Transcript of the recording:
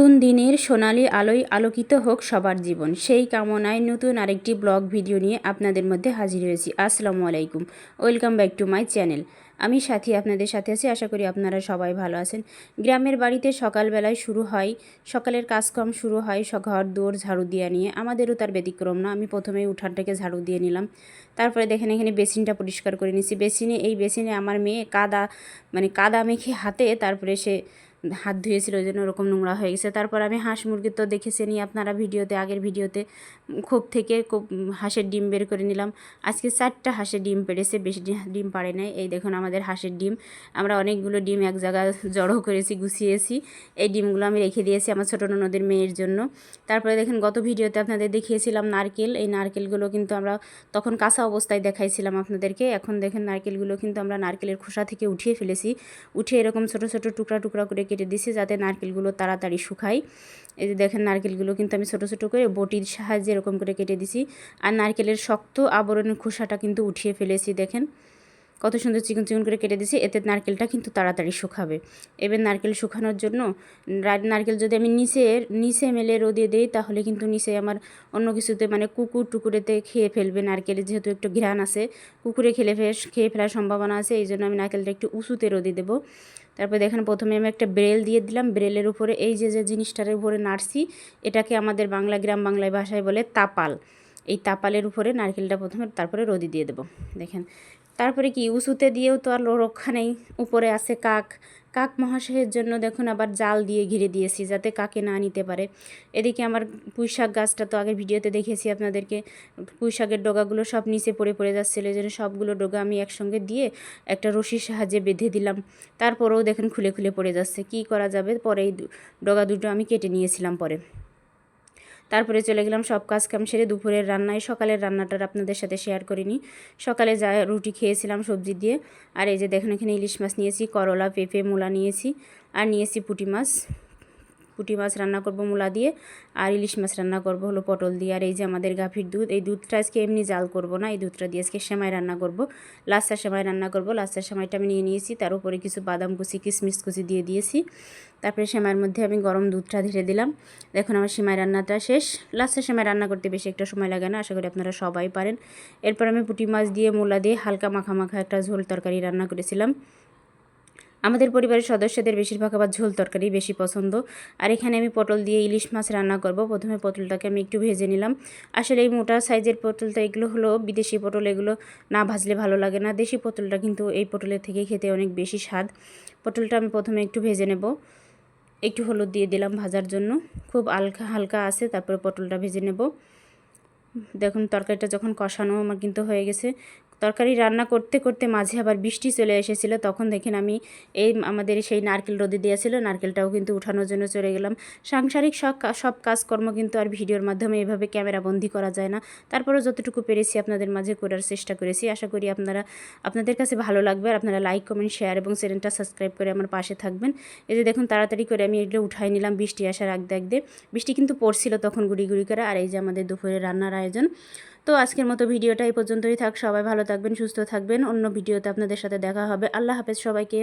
নতুন দিনের সোনালি আলোয় আলোকিত হোক সবার জীবন। সেই কামনায় নতুন আরেকটি ব্লগ ভিডিও নিয়ে আপনাদের মধ্যে হাজির হয়েছি। আসসালামু আলাইকুম। Welcome back to my channel. আমি সাথী, আপনাদের সাথে আছি। আশা করি আপনারা সবাই ভালো আছেন। গ্রামের বাড়িতে সকালবেলায় শুরু হয়, সকালের কাজকর্ম শুরু হয় ঘর দৌড় ঝাড়ু দেওয়া নিয়ে। আমাদেরও তার ব্যতিক্রম না। আমি প্রথমেই উঠানটাকে ঝাড়ু দিয়ে নিলাম। তারপরে দেখেন, এখানে বেসিনটা পরিষ্কার করে নিচ্ছি বেসিনে এই বেসিনে আমার মেয়ে কাদা মানে কাদা মেখে হাতে, তারপরে সে হাত ধুয়েছিল ওই জন্য ওরকম নোংরা হয়ে গেছে। তারপর আমি হাঁস মুরগির তো দেখেছেনই আপনারা ভিডিওতে, আগের ভিডিওতে খোপ থেকে হাঁসের ডিম বের করে নিলাম। আজকে চারটা হাঁসের ডিম পেড়েছে, বেশি ডিম পারে নাই। এই দেখুন আমাদের হাঁসের ডিম। আমরা অনেকগুলো ডিম এক জায়গায় জড়ো করেছি, গুছিয়েছি। এই ডিমগুলো আমি রেখে দিয়েছি আমার ছোটো ননদের মেয়ের জন্য। তারপরে দেখেন গত ভিডিওতে আপনাদের দেখিয়েছিলাম নারকেল। এই নারকেলগুলো কিন্তু আমরা তখন কাঁচা অবস্থায় দেখাইছিলাম আপনাদেরকে। এখন দেখেন নারকেলগুলো কিন্তু আমরা নারকেলের খোসা থেকে উঠিয়ে ফেলেছি। উঠে এরকম ছোট ছোট টুকরা টুকরা করে কেটে দিছি যাতে নারকেলগুলো তাড়াতাড়ি শুকায়। এই যে দেখেন নারকেলগুলো কিন্তু আমি ছোট ছোট করে বটির সাহায্যে এরকম করে কেটে দিছি। আর নারকেলের শক্ত আবরণের খোসাটা কিন্তু উঠিয়ে ফেলেছি, দেখেন। কত সুন্দর চিকন চিকন করে কেটে দিছি, এতে নারকেলটা কিন্তু তাড়াতাড়ি শুকাবে। এবার নারকেল শুকানোর জন্য নারকেল যদি আমি নিচে নিচে মেলে রোদে দিই, তাহলে কিন্তু নিচে আমার অন্য কিছুতে মানে কুকুর টুকুরেতে খেয়ে ফেলবে নারকেলের যেহেতু একটু ঘ্রাণ আছে, কুকুরে খেলে খেয়ে ফেলার সম্ভাবনা আছে এই জন্য আমি নারকেলটা একটু উঁচুতে রোদে দেবো। তারপরে দেখেন প্রথমে আমি একটা ব্রেল দিয়ে দিলাম, ব্রেলের উপরে এই যে যে জিনিসটার উপরে নাড়ছি, এটাকে আমাদের বাংলা, গ্রাম বাংলায় ভাষায় বলে তাপাল। এই তাপালের উপরে নারকেলটা প্রথমে তারপরে রোদি দিয়ে দেবো। দেখেন, তারপরে কি, উঁচুতে দিয়েও তো আর রক্ষা নেই, উপরে আছে কাক কাক মহাশয়ের জন্য দেখুন আবার জাল দিয়ে ঘিরে দিয়েছি যাতে কাকে না নিতে পারে। এদিকে আমার পুঁইশাক গাছটা তো আগে ভিডিওতে দেখেছি আপনাদেরকে। পুঁইশাকের ডগাগুলো সব নিচে পড়ে পড়ে যাচ্ছিল, এই জন্য সবগুলো ডগা আমি একসঙ্গে দিয়ে একটা রশির সাহায্যে বেঁধে দিলাম। তারপরেও দেখেন খুলে খুলে পড়ে যাচ্ছে। কি করা যাবে? পরে এই ডোগা ডগা দুটো আমি কেটে নিয়েছিলাম পরে। তারপরে চলে গেলাম সব কাজ কাম সেরে দুপুরের রান্নায়। সকালের রান্নাটা আপনাদের সাথে শেয়ার করিনি। সকালে যা রুটি খেয়েছিলাম সবজি দিয়ে। আর এই যে দেখেন এখানে ইলিশ মাছ নিয়েছি, করলা, পেঁপে, মূলা নিয়েছি, আর নিয়েছি পুটি মাছ। পুঁটি মাছ রান্না করব মূলা দিয়ে, আর ইলিশ মাছ রান্না করব হলো পটল দিয়ে। আর এই যে আমাদের গাভীর দুধ, এই দুধটা আজকে এমনি জাল করব না, এই দুধটা দিয়ে আজকে সেমাই রান্না করব। লাস্টার সেমাই রান্না করব, লাস্টার সেমাইটা আমি নিয়ে নিয়েছি, তার উপরে কিছু বাদাম কুচি, কিশমিশ কুচি দিয়ে দিয়েছি। তারপরে সেমাইয়ের মধ্যে আমি গরম দুধটা ঢেলে দিলাম। দেখুন আমার সেমাই রান্নাটা শেষ। লাস্টের সময় রান্না করতে বেশি একটা সময় লাগে না, আশা করি আপনারা সবাই পারেন। এরপর আমি পুঁটি মাছ দিয়ে, মূলা দিয়ে হালকা মাখা মাখা একটা ঝোল তরকারি রান্না করেছিলাম। আমাদের পরিবারের সদস্যদের বেশিরভাগ আবার ঝোল তরকারি বেশি পছন্দ। আর এখানে আমি পটল দিয়ে ইলিশ মাছ রান্না করব। প্রথমে পটলটাকে আমি একটু ভেজে নিলাম। আসলে এই মোটা সাইজের পটলটা এগুলো হলো বিদেশি পটল, এগুলো না ভাজলে ভালো লাগে না। দেশি পটলটা কিন্তু এই পটলের থেকে খেতে অনেক বেশি স্বাদ। পটলটা আমি প্রথমে একটু ভেজে নেব। একটু হলুদ দিয়ে দিলাম ভাজার জন্য। খুব হালকা হালকা আছে, তারপরে পটলটা ভেজে নেব। দেখুন, তরকারিটা যখন কষানো আমার কিন্তু হয়ে গেছে। তরকারি রান্না করতে করতে মাঝে আবার বৃষ্টি চলে এসেছিল, তখন দেখেন আমি এই আমাদের সেই নারকেল রোদে দিয়েছিল, নারকেলটাও কিন্তু উঠানোর জন্য চলে গেলাম। সাংসারিক সব সব কাজকর্ম কিন্তু আর ভিডিওর মাধ্যমে এভাবে ক্যামেরা বন্দি করা যায় না। তারপরেও যতটুকু পেরেছি আপনাদের মাঝে করার চেষ্টা করেছি। আশা করি আপনারা, আপনাদের কাছে ভালো লাগবে আর আপনারা লাইক, কমেন্ট, শেয়ার এবং চ্যানেলটা সাবস্ক্রাইব করে আমার পাশে থাকবেন। এই যে দেখুন তাড়াতাড়ি করে আমি এগুলো উঠাই নিলাম, বৃষ্টি আসার আগ দেখতে বৃষ্টি কিন্তু পড়ছিল তখন গুড়ি গুড়ি করে, আর এই যে আমাদের দুপুরে রান্নার আয়োজন। তো আজকের মতো ভিডিওটা এই পর্যন্তই থাক। সবাই ভালো থাকবেন, সুস্থ থাকবেন। অন্য ভিডিওতে আপনাদের সাথে দেখা হবে। আল্লাহ হাফেজ সবাইকে।